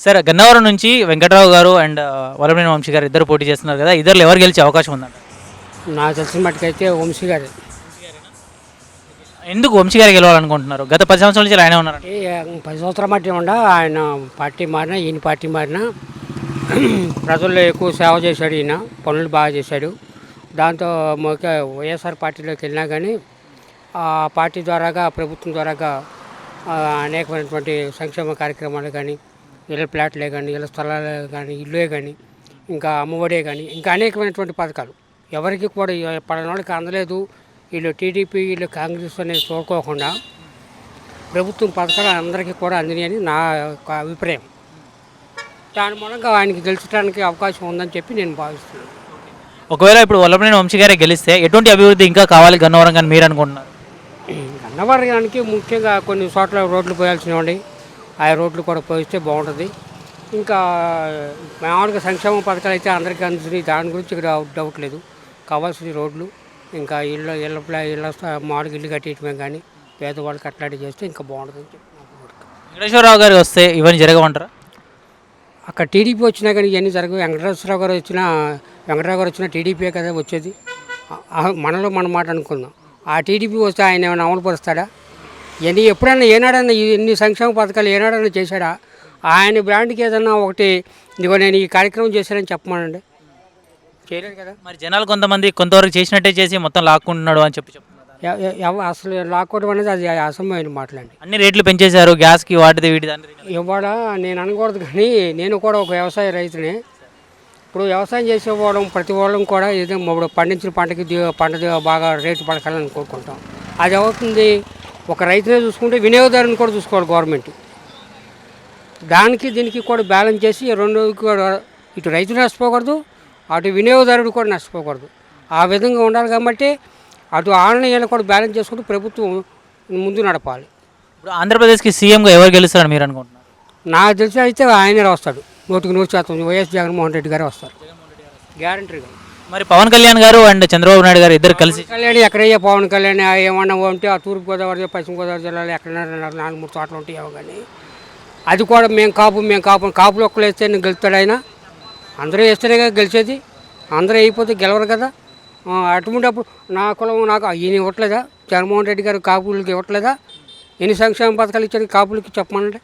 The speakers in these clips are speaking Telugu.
సరే గన్నవరం నుంచి వెంకట్రావు గారు అండ్ వరమనేని వంశీ గారు ఇద్దరు పోటీ చేస్తున్నారు కదా ఇద్దరు ఎవరు గెలిచే అవకాశం ఉందంట నాకు తెలిసిన మట్టుకైతే వంశీ గారు. ఎందుకు వంశీ గారు గెలవాలనుకుంటున్నారు? గత పది సంవత్సరాల నుంచి ఆయనే ఉన్నారంట. ఈ పది సంవత్సరాల మట్టి ఉండ ఆయన పార్టీ మారినా ఈయన పార్టీ మారినా ప్రజల్లో ఎక్కువ సేవ చేశాడు ఈయన పనులు బాగా చేశాడు. దాంతో వైఎస్ఆర్ పార్టీలోకి వెళ్ళినా కానీ ఆ పార్టీ ద్వారాగా ప్రభుత్వం ద్వారాగా అనేకమైనటువంటి సంక్షేమ కార్యక్రమాలు కానీ ఇళ్ళ ప్లాట్లే కానీ ఇళ్ళ స్థలాలే కానీ ఇల్లే కానీ ఇంకా అమ్మఒడే కానీ ఇంకా అనేకమైనటువంటి పథకాలు. ఎవరికి కూడా పలానాళ్ళకి అందలేదు. వీళ్ళు టీడీపీ వీళ్ళు కాంగ్రెస్ అనేది చూడుకోకుండా ప్రభుత్వం పథకాలు అందరికీ కూడా అందినాయని నా యొక్క అభిప్రాయం. దాని మూలంగా ఆయనకి గెలిచడానికి అవకాశం ఉందని చెప్పి నేను భావిస్తున్నాను. ఒకవేళ ఇప్పుడు వల్లభనేని వంశీ గారే గెలిస్తే ఎటువంటి అభివృద్ధి ఇంకా కావాలి గన్నవరం కానీ మీరు అనుకుంటున్నారు? అన్నవరానికి ముఖ్యంగా కొన్ని చోట్ల రోడ్లు పోయాల్సినవండి. ఆ రోడ్లు కూడా పోయిస్తే బాగుంటుంది. ఇంకా మామూలుగా సంక్షేమ పథకాలు అయితే అందరికీ అందుతున్నాయి దాని గురించి ఇక్కడ డౌట్ లేదు. కావాల్సిన రోడ్లు ఇంకా ఇళ్ళ ఇళ్ళ ప్లా- ఇళ్ళ మామూలుగా ఇల్లు కట్టేయటమే కానీ పేదవాళ్ళకి అట్లాంటివి చేస్తే ఇంకా బాగుంటుంది. వెంకటేశ్వరరావు గారు వస్తే ఇవన్నీ జరగమంటారా? అక్కడ టీడీపీ వచ్చినా కానీ ఇవన్నీ జరగవు. వెంకటేశ్వరరావు గారు వచ్చినా వెంకటరావు గారు వచ్చినా టీడీపీ కదా వచ్చేది. మనలో మన మాట అనుకుందాం. ఆ టీడీపీ వస్తే ఆయన ఏమైనా అమలు ఇవన్నీ ఎప్పుడైనా ఏనాడన్నా ఈ ఎన్ని సంక్షేమ పథకాలు ఏనాడన్నా చేశాడా? ఆయన బ్రాండ్కి ఏదన్నా ఒకటి ఇదిగో నేను ఈ కార్యక్రమం చేశానని చెప్పమానండి. చేయలేదు కదా? మరి జనాలు కొంతమంది కొంతవరకు చేసినట్టే చేసి మొత్తం లాక్కుంటున్నాడు అని చెప్పి అసలు లాక్కోవడం అనేది అది అసంభవమైన మాటలండి. అన్ని రేట్లు పెంచేశారు గ్యాస్కి వాటిది రేట్లు. ఇవాళ నేను అనకూడదు కానీ నేను కూడా ఒక వ్యవసాయ రైతునే. ఇప్పుడు వ్యవసాయం చేసే వాళ్ళం ప్రతి వాళ్ళం కూడా ఏదో ఇప్పుడు పండించిన పంటకి పంట బాగా రేటు పడకాలని కోరుకుంటాం. అది అవుతుంది. ఒక రైతునే చూసుకుంటే వినియోగదారుని కూడా చూసుకోవాలి గవర్నమెంట్. దానికి దీనికి కూడా బ్యాలెన్స్ చేసి రెండు కూడా ఇటు రైతు నష్టపోకూడదు అటు వినియోగదారుడు కూడా నష్టపోకూడదు. ఆ విధంగా ఉండాలి కాబట్టి అటు ఆన్లైన్లో కూడా బ్యాలెన్స్ చేసుకుంటూ ప్రభుత్వం ముందు నడపాలి. ఇప్పుడు ఆంధ్రప్రదేశ్కి సీఎంగా ఎవరు గెలుస్తారని మీరు అనుకుంటున్నారు? నాకు తెలిసి అయితే ఆయనే వస్తాడు. నూటికి నూరు శాతం వైఎస్ జగన్మోహన్ రెడ్డి గారే వస్తారు. గ్యారంటీగా. మరి పవన్ కళ్యాణ్ గారు అండ్ చంద్రబాబు నాయుడు గారు ఇద్దరు కలిసి కళ్యాణ్ ఎక్కడయ్యా? పవన్ కళ్యాణ్ ఏమన్నా ఉంటే ఆ తూర్పు గోదావరి పశ్చిమ గోదావరి జిల్లాలో ఎక్కడైనా నాలుగు మూడు చోట్ల ఉంటాయేమో కానీ అది కూడా మేము కాపు మేము కాపు కాపులు ఒక్కరు వేస్తే నేను గెలుస్తాడు ఆయన. అందరూ వేస్తేనే కదా గెలిచేది. అందరూ అయిపోతే గెలవరు కదా. అటువంటిప్పుడు నా కులం నాకు ఈయన ఇవ్వట్లేదా? జగన్మోహన్ రెడ్డి గారు కాపులకి ఇవ్వట్లేదా? ఎన్ని సంక్షేమ పథకాలు ఇచ్చారు కాపులకి చెప్పమనండి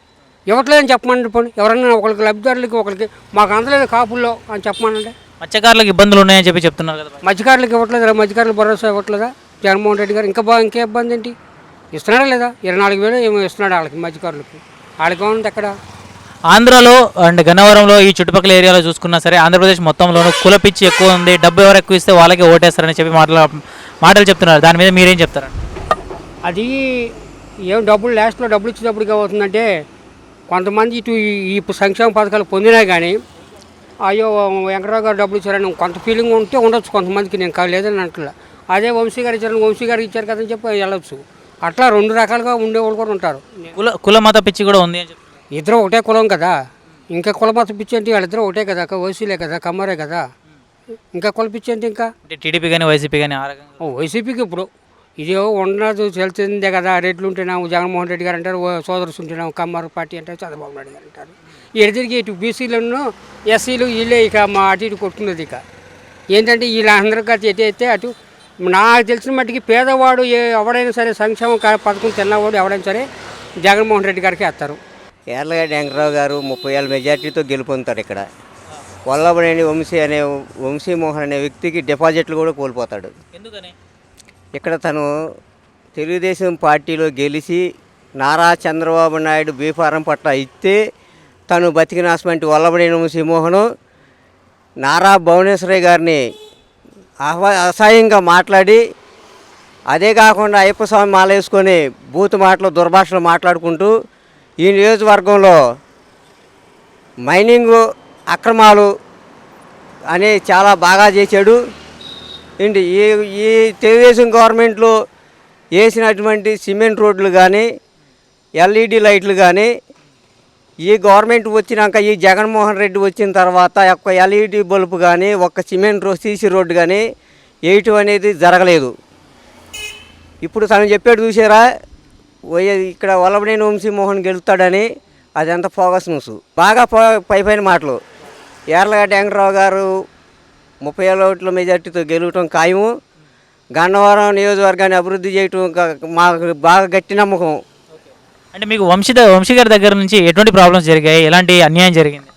ఇవ్వట్లేదని చెప్పమనండి పోనీ. ఎవరన్నా ఒకరికి లబ్ధిదారులకి ఒకరికి మాకు అందలేదు కాపుల్లో అని చెప్పమనండి మత్స్యకారులకు ఇబ్బందులు ఉన్నాయని చెప్పి చెప్తున్నారు కదా మధ్యకారులకు ఇవ్వట్లేదా మధ్యకారులు భరోసా ఇవ్వట్లేదా? జగన్మోహన్ రెడ్డి గారు ఇంకా బాగా ఇంకే ఇబ్బంది ఏంటి? ఇస్తున్నాడా లేదా? ఇరవై నాలుగు వేలు ఏమో ఇస్తున్నాడు వాళ్ళకి మధ్యకారులకి వాళ్ళకి ఏముంది ఎక్కడ ఆంధ్రాలో అండ్ గన్నవరంలో ఈ చుట్టుపక్కల ఏరియాలో చూసుకున్నా సరే ఆంధ్రప్రదేశ్ మొత్తంలోనూ కుల పిచ్చి ఎక్కువ ఉంది. డబ్బు ఎవరు ఎక్కువ ఇస్తే వాళ్ళకే ఓటేస్తారని చెప్పి మాటలు మాటలు చెప్తున్నారు. దాని మీద మీరేం చెప్తారండి అది ఏం డబ్బులు లాస్ట్లో డబ్బులు ఇచ్చేటప్పటికి అవుతుందంటే కొంతమంది ఇటు ఈ సంక్షేమ పథకాలు పొందినా కానీ అయ్యో వెంకటరావు గారు డబ్బులు ఇచ్చారని కొంత ఫీలింగ్ ఉంటే ఉండొచ్చు కొంతమందికి నేను కాదు లేదని అంటలే. అదే వంశీ గారు ఇచ్చారని వంశీ గారికి ఇచ్చారు కదని చెప్పి వెళ్ళొచ్చు. అట్లా రెండు రకాలుగా ఉండేవాళ్ళు కూడా ఉంటారు. కుల కుల మత పిచ్చి కూడా ఉంది ఇద్దరు ఒకటే కులం కదా. ఇంకా కుల మత పిచ్చి అంటే వాళ్ళిద్దరూ ఒకటే కదా ఓసీలే కదా కమ్మరే కదా. ఇంకా కుల పిచ్చి అంటే ఇంకా? టీడీపీ కానీ వైసీపీ కానీ వైసీపీకి ఇప్పుడు. ఇది ఉండదు తెలిసిందే కదా రెడ్లు ఉంటేనాము జగన్మోహన్ రెడ్డి గారు అంటారు ఓ సోదరులు ఉంటేనాము కమ్మారు పార్టీ అంటారు చంద్రబాబు నాయుడు గారు అంటారు. ఎడిదిరిగి ఇటు బీసీలను ఎస్సీలు వీళ్ళే ఇక మా అటు ఇటు కొట్టుకున్నది ఇక. ఏంటంటే వీళ్ళందరూ కలిసి ఎటు అయితే అటు నాకు తెలిసిన మట్టుకి పేదవాడు ఏ ఎవడైనా సరే సంక్షేమ కా- పథకం తిన్నవాడు ఎవడైనా సరే జగన్మోహన్ రెడ్డి గారికి వేస్తారు. కేరళగడ్డ వెంకటరావు గారు ముప్పై ఏళ్ళ మెజార్టీతో గెలుపొందుతారు ఇక్కడ. వల్లభనేని వంశీ అనే వంశీమోహన్ అనే వ్యక్తికి డిపాజిట్లు కూడా కోల్పోతాడు. ఎందుకని? ఇక్కడ తను తెలుగుదేశం పార్టీలో గెలిచి నారా చంద్రబాబు నాయుడు బీఫారం పట్ల ఇస్తే తను బతికినాసినటువంటి వల్లభనేని వంశీమోహను నారా భువనేశ్వరి గారిని ఆహ్వా అసహ్యంగా మాట్లాడి అదే కాకుండా అయ్యప్ప స్వామి మాల వేసుకొని బూతు మాటలు దుర్భాషలు మాట్లాడుకుంటూ ఈ నియోజకవర్గంలో మైనింగ్ అక్రమాలు అని చాలా బాగా చేశాడు. ఏంటి ఈ ఈ తెలుగుదేశం గవర్నమెంట్లో వేసినటువంటి సిమెంట్ రోడ్లు కానీ ఎల్ఈడి లైట్లు కానీ ఈ గవర్నమెంట్ వచ్చినాక ఈ జగన్మోహన్ రెడ్డి వచ్చిన తర్వాత ఒక్క ఎల్ఈడి బల్బు కానీ ఒక్క సిమెంట్ రో సీసీ రోడ్డు కానీ వేయటం అనేది జరగలేదు. ఇప్పుడు తను చెప్పాడు చూసారా ఇక్కడ వల్లభనేని వంశీమోహన్ గెలుస్తాడని అదంతా ఫోకస్ న్యూస్. బాగా పై పైన మాటలు. ఏర్లగడ్డ వెంకటరావు గారు ముప్పై ఏళ్ళ ఓట్ల మెజార్టీతో గెలవటం ఖాయము. గన్నవరం నియోజకవర్గాన్ని అభివృద్ధి చేయటం మాకు బాగా గట్టి నమ్మకం. అంటే మీకు వంశీ వంశీ గారి దగ్గర నుంచి ఎటువంటి ప్రాబ్లమ్స్ జరిగాయి? ఎలాంటి అన్యాయం జరిగింది?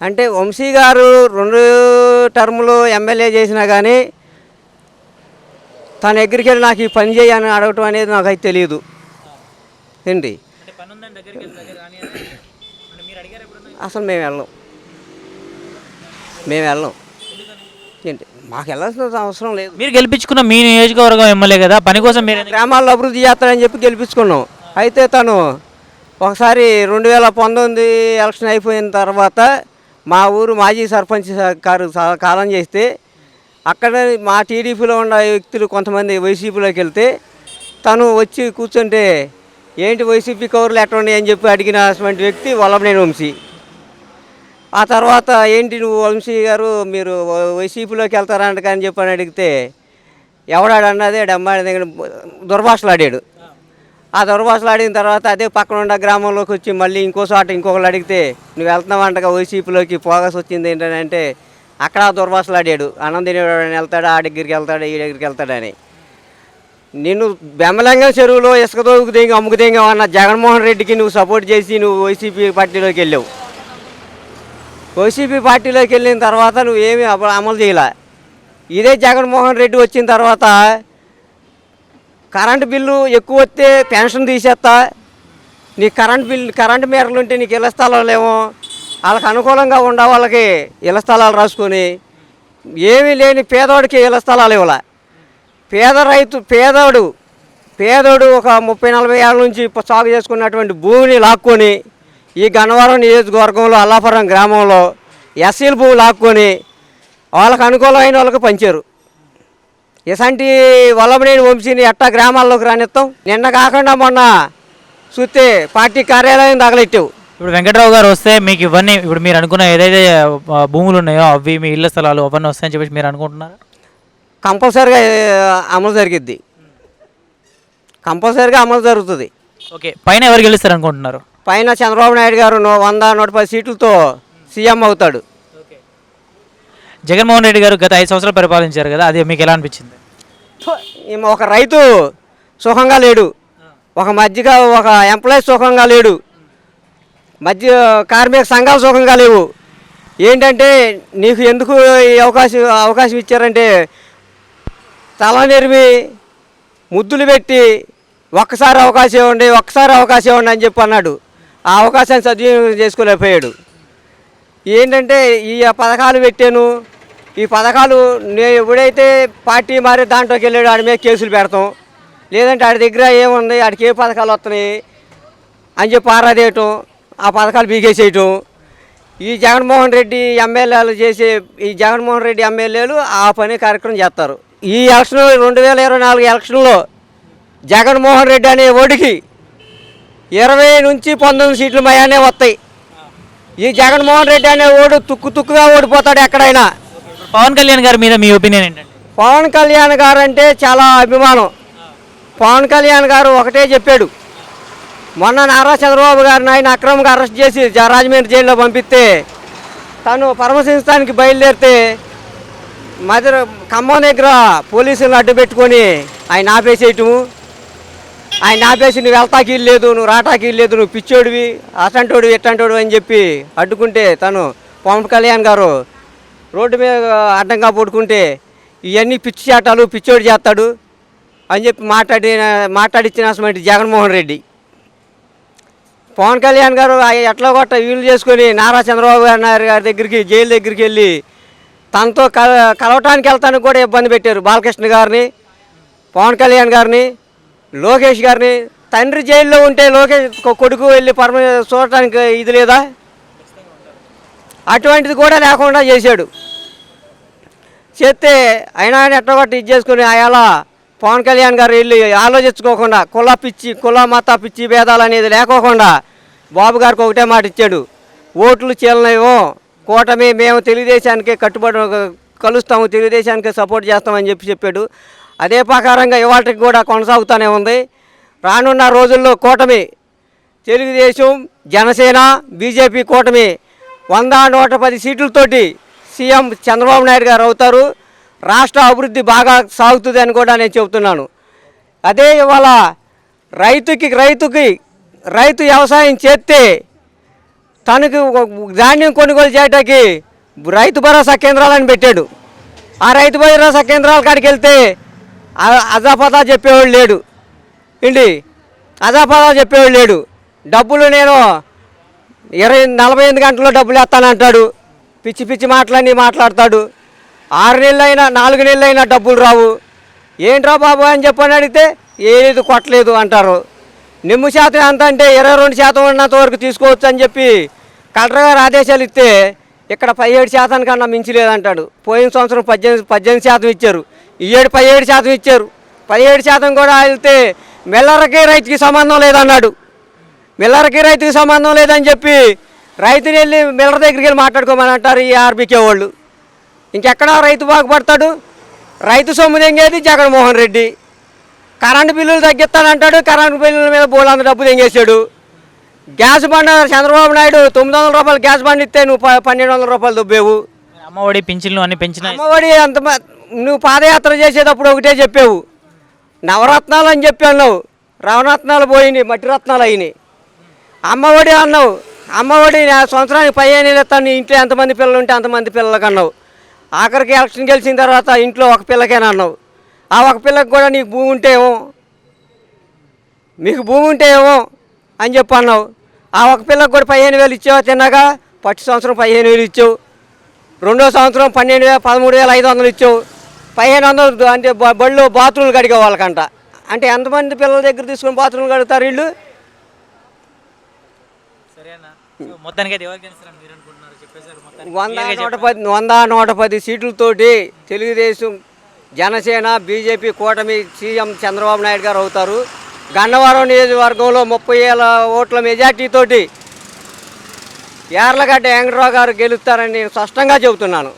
అంటే వంశీ గారు రెండు టర్ములు ఎమ్మెల్యే చేసినా కానీ తన దగ్గరికి వెళ్ళి నాకు ఈ పని చేయని అడగటం అనేది నాకు అయితే తెలియదు ఏంటి అసలు మేము వెళ్ళం. మేము వెళ్ళం. ఏంటి? మాకు వెళ్ళాల్సిన అవసరం లేదు. మీరు గెలిపించుకున్న మీ నియోజకవర్గం ఎమ్మెల్యే కదా పని కోసం మీరు గ్రామాల్లో అభివృద్ధి చేస్తాడని చెప్పి గెలిపించుకున్నాం. అయితే తను ఒకసారి రెండు వేల పంతొమ్మిది ఎలక్షన్ అయిపోయిన తర్వాత మా ఊరు మాజీ సర్పంచ్ గారు కాలం చేస్తే అక్కడ మా టీడీపీలో ఉన్న వ్యక్తులు కొంతమంది వైసీపీలోకి వెళ్తే తను వచ్చి కూర్చుంటే ఏంటి వైసీపీ కౌరులు ఎట్లా అని చెప్పి అడిగినటువంటి వ్యక్తి వల్లభనేని వంశీ. ఆ తర్వాత ఏంటి నువ్వు వంశీ గారు మీరు వైసీపీలోకి వెళ్తారంట కానీ చెప్పని అడిగితే ఎవడాడు అన్నది అమ్మాయి దగ్గర దుర్భాషలు ఆడాడు ఆ దొరబాసులు ఆడిన తర్వాత అదే పక్కన ఉన్న గ్రామంలోకి వచ్చి మళ్ళీ ఇంకో చోట ఇంకొకరు అడిగితే నువ్వు వెళ్తున్నావంటగా వైసీపీలోకి పోగస్ వచ్చింది ఏంటంటే అక్కడ దుర్వాసలు ఆడాడు అన్నం వెళ్తాడు? ఆ దగ్గరికి వెళ్తాడు? ఈ దగ్గరికి వెళ్తాడని నిన్ను బెమ్మలంగం చెరువులో ఇసుక దోగుకు దింగి అమ్ముకు అన్న జగన్మోహన్ రెడ్డికి నువ్వు సపోర్ట్ చేసి నువ్వు వైసీపీ పార్టీలోకి వెళ్ళావు. వైసీపీ పార్టీలోకి వెళ్ళిన తర్వాత నువ్వు ఏమి అమలు చేయలే. ఇదే జగన్మోహన్ రెడ్డి వచ్చిన తర్వాత కరెంటు బిల్లు ఎక్కువ వస్తే పెన్షన్ తీసేస్తా. నీ కరెంట్ బిల్లు కరెంట్ మీటర్లు ఉంటే నీకు ఇళ్ళ స్థలాలు ఏమో వాళ్ళకి అనుకూలంగా ఉండే వాళ్ళకి ఇళ్ళ స్థలాలు రాసుకొని ఏమీ లేని పేదవాడికి ఇళ్ళ స్థలాలు ఇవ్వాల. పేద రైతు పేదోడు పేదోడు ఒక ముప్పై నలభై ఏళ్ళ నుంచి సాగు చేసుకున్నటువంటి భూమిని లాక్కొని ఈ గన్నవరం నియోజకవర్గంలో అల్లాపురం గ్రామంలో ఎస్సీల భూమి లాక్కొని వాళ్ళకు అనుకూలమైన వాళ్ళకి పంచారు. ఇసంటి వల్లభనేని వంశీని ఎట్టా గ్రామాల్లోకి రానిస్తాం నిన్న కాకుండా మొన్న చూస్తే పార్టీ కార్యాలయం తగలెట్టావు. ఇప్పుడు వెంకట్రావు గారు వస్తే మీకు ఇవన్నీ ఇప్పుడు మీరు అనుకున్న ఏదైతే భూములు ఉన్నాయో అవి మీ ఇళ్ళ స్థలాలు అవన్నీ వస్తాయని చెప్పేసి మీరు అనుకుంటున్నారా? కంపల్సరిగా అమలు జరిగిద్ది. కంపల్సరిగా అమలు జరుగుతుంది. ఓకే పైన ఎవరు గెలుస్తారు అనుకుంటున్నారు పైన చంద్రబాబు నాయుడు గారు వంద నూట పది సీట్లతో సీఎం అవుతాడు. జగన్మోహన్ రెడ్డి గారు గత ఐదు సంవత్సరాలు పరిపాలించారు కదా అది మీకు ఎలా అనిపించింది? ఒక రైతు సుఖంగా లేడు. ఒక మధ్యగా ఒక ఎంప్లాయీ సుఖంగా లేడు. మధ్య కార్మిక సంఘాలు సుఖంగా లేవు. ఏంటంటే నీకు ఎందుకు ఈ అవకాశం అవకాశం ఇచ్చారంటే తల నెరిమి ముద్దులు పెట్టి ఒక్కసారి అవకాశం ఇవ్వండి ఒక్కసారి అవకాశం ఇవ్వండి అని చెప్పి అన్నాడు. ఆ అవకాశాన్ని సద్వినియోగం చేసుకోలేకపోయాడు. ఏంటంటే ఈ పథకాలు పెట్టాను. ఈ పథకాలు నేను ఎప్పుడైతే పార్టీ మారి దాంట్లోకి వెళ్ళాడు ఆడి మీద కేసులు పెడతాం. లేదంటే ఆడి దగ్గర ఏముంది ఆడికి ఏ పథకాలు వస్తున్నాయి అని చెప్పి ఆరాదేయటం ఆ పథకాలు బీకేసేయటం ఈ జగన్మోహన్ రెడ్డి ఎమ్మెల్యేలు చేసే ఈ జగన్మోహన్ రెడ్డి ఎమ్మెల్యేలు ఆ పని కార్యక్రమం చేస్తారు. ఈ ఎలక్షన్ రెండు వేల ఇరవై నాలుగు ఎలక్షన్లో జగన్మోహన్ రెడ్డి అనే ఓడికి ఇరవై నుంచి పంతొమ్మిది సీట్లు మయానే వస్తాయి. ఈ జగన్మోహన్ రెడ్డి అనే ఓడు తుక్కు తుక్కుగా ఓడిపోతాడు ఎక్కడైనా. పవన్ కళ్యాణ్ గారి మీద మీ ఒపీనియన్ ఏంటంటే పవన్ కళ్యాణ్ గారు అంటే చాలా అభిమానం. పవన్ కళ్యాణ్ గారు ఒకటే చెప్పాడు. మొన్న నారా చంద్రబాబు గారిని ఆయన అక్రమంగా అరెస్ట్ చేసి రాజమండ్రి జైల్లో పంపిస్తే తను పరమశించడానికి బయలుదేరితే మధుర ఖమ్మం దగ్గర పోలీసులను అడ్డు పెట్టుకొని ఆయన ఆపేసేయటము. ఆయన ఆపేసి నువ్వు వెళ్తాకి లేదు నువ్వు రాటాకి లేదు నువ్వు పిచ్చోడివి అసంటోడు ఎట్టంటోడు అని చెప్పి అడ్డుకుంటే తను పవన్ కళ్యాణ్ గారు రోడ్డు మీద అడ్డంగా పడుకుంటే ఇవన్నీ పిచ్చి చేటాలు పిచ్చోడు చేస్తాడు అని చెప్పి మాట్లాడిన మాట్లాడిచ్చినటువంటి జగన్మోహన్ రెడ్డి. పవన్ కళ్యాణ్ గారు ఎట్లా కొట్ట వీలు చేసుకొని నారా చంద్రబాబు గారి నాయుడు గారి దగ్గరికి జైలు దగ్గరికి వెళ్ళి తనతో కల కలవటానికి వెళ్తానికి కూడా ఇబ్బంది పెట్టారు బాలకృష్ణ గారిని పవన్ కళ్యాణ్ గారిని. లోకేష్ గారిని తండ్రి జైల్లో ఉంటే లోకేష్ కొడుకు వెళ్ళి పరమ చూడటానికి ఇది లేదా? అటువంటిది కూడా లేకుండా చేశాడు. చేస్తే అయినా ఆయన ఇది చేసుకుని అలా పవన్ కళ్యాణ్ గారు వెళ్ళి ఆలోచించుకోకుండా కుల పిచ్చి కుల మత పిచ్చి భేదాలు అనేది లేకోకుండా బాబు గారికి ఒకటే మాట ఇచ్చాడు. ఓట్లు చీలనేమో కూటమి మేము తెలుగుదేశానికి కట్టుబడి కలుస్తాము తెలుగుదేశానికి సపోర్ట్ చేస్తామని చెప్పి చెప్పాడు. అదే ప్రకారంగా ఇవాటికి కూడా కొనసాగుతూనే ఉంది. రానున్న రోజుల్లో కూటమి తెలుగుదేశం జనసేన బీజేపీ కూటమి వంద నూట పది సీట్లతోటి సీఎం చంద్రబాబు నాయుడు గారు అవుతారు. రాష్ట్ర అభివృద్ధి బాగా సాగుతుంది అని కూడా నేను చెబుతున్నాను. అదే ఇవాళ రైతుకి రైతుకి రైతు వ్యవసాయం చేస్తే తనకు ధాన్యం కొనుగోలు చేయటానికి రైతు భరోసా కేంద్రాలను పెట్టాడు. ఆ రైతు భరోసా కేంద్రాల కాడికి వెళ్తే అజాపదా చెప్పేవాడు లేడు. ఏంటి? అజాపదా చెప్పేవాడు లేడు. డబ్బులు నేను ఇరవై నలభై ఎనిమిది గంటల్లో డబ్బులు వేస్తానంటాడు. పిచ్చి పిచ్చి మాటలన్నీ మాట్లాడతాడు. ఆరు నెలలైనా నాలుగు నెలలైనా డబ్బులు రావు. ఏంట్రా బాబు అని చెప్పని అడిగితే ఏది కొట్టలేదు అంటారు. నిమ్ము శాతం ఎంత అంటే ఇరవై రెండు శాతం ఉన్నంత వరకు తీసుకోవచ్చు అని చెప్పి కలెక్టర్ గారు ఆదేశాలు ఇస్తే ఇక్కడ పదిహేడు శాతానికన్నా మించి లేదంటాడు. పోయిన సంవత్సరం పద్దెనిమిది పద్దెనిమిది శాతం ఇచ్చారు. ఈ ఏడు పదిహేడు శాతం ఇచ్చారు. పదిహేడు శాతం కూడా వెళ్తే మెల్లరకే రైతుకి సంబంధం లేదన్నాడు. మిల్లర్కి రైతుకి సంబంధం లేదని చెప్పి రైతుని వెళ్ళి మిల్లర్ దగ్గరికి వెళ్ళి మాట్లాడుకోమని అంటారు ఈ ఆర్బీకే వాళ్ళు. ఇంకెక్కడ రైతు బాగుపడతాడు? రైతు సొమ్ము తెంగేది జగన్మోహన్ రెడ్డి. కరెంటు బిల్లులు తగ్గిస్తానంటాడు కరెంటు బిల్లుల మీద బోలంత డబ్బు తెంగేశాడు గ్యాస్ బండ చంద్రబాబు నాయుడు. తొమ్మిది వందల రూపాయలు గ్యాస్ బండ్ ఇస్తే నువ్వు పన్నెండు వందల రూపాయలు దుబ్బేవు. అమ్మఒడి పింఛన్లు అన్ని పెంచిన అమ్మఒడి అంత నువ్వు పాదయాత్ర చేసేటప్పుడు ఒకటే చెప్పావు. నవరత్నాలు అని చెప్పి అన్నావు. రవరత్నాలు పోయినాయి మట్టి రత్నాలు అయినాయి. అమ్మఒడి అన్నావు. అమ్మఒడి నా సంవత్సరానికి పదిహేను ఇస్తాను. నీ ఇంట్లో ఎంతమంది పిల్లలు ఉంటే అంతమంది పిల్లలకు అన్నావు. ఆఖరికి ఎలక్షన్ గెలిచిన తర్వాత ఇంట్లో ఒక పిల్లకేనా అన్నావు. ఆ ఒక పిల్లకి కూడా నీకు భూమి ఉంటే ఏమో? మీకు భూమి ఉంటే ఏమో? అని చెప్పి అన్నావు. ఆ ఒక పిల్లకి కూడా పదిహేను వేలు ఇచ్చావు తిన్నాగా? పట్టి సంవత్సరం పదిహేను వేలు ఇచ్చావు. రెండో సంవత్సరం పన్నెండు వేల పదమూడు వేల ఐదు వందలు ఇచ్చావు. పదిహేను వందలు అంటే బళ్ళు బాత్రూమ్లు కడిగే వాళ్ళకంట. అంటే ఎంతమంది పిల్లల దగ్గర తీసుకొని బాత్రూమ్లు కడుగుతారు వీళ్ళు? వంద నూట. పది వంద నూట పది సీట్లతోటి తెలుగుదేశం జనసేన బీజేపీ కూటమి సీఎం చంద్రబాబు నాయుడు గారు అవుతారు. గన్నవరం నియోజకవర్గంలో ముప్పై వేల ఓట్ల మెజార్టీతోటి యార్లగడ్డ వెంకట్రావు గారు గెలుస్తారని నేను స్పష్టంగా చెబుతున్నాను.